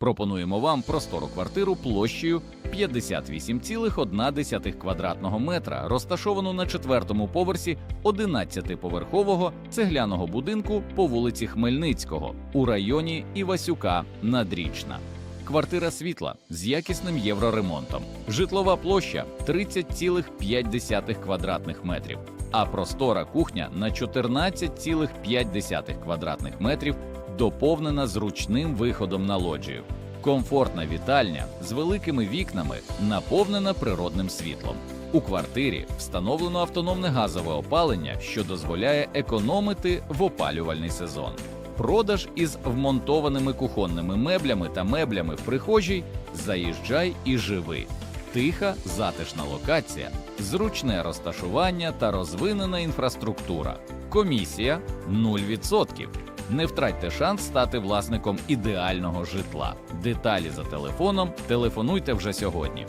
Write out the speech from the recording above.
Пропонуємо вам простору квартиру площею 58,1 квадратного метра, розташовану на четвертому поверсі 11-поверхового цегляного будинку по вулиці Хмельницького у районі Івасюка Надрічна. Квартира світла з якісним євроремонтом. Житлова площа 30,5 квадратних метрів, а простора кухня на 14,5 квадратних метрів доповнена зручним виходом на лоджію. Комфортна вітальня з великими вікнами наповнена природним світлом. У квартирі встановлено автономне газове опалення, що дозволяє економити в опалювальний сезон. Продаж із вмонтованими кухонними меблями та меблями в прихожій заїжджай і живи. Тиха, затишна локація, зручне розташування та розвинена інфраструктура. Комісія 0%. Не втратьте шанс стати власником ідеального житла. Деталі за телефоном. Телефонуйте вже сьогодні.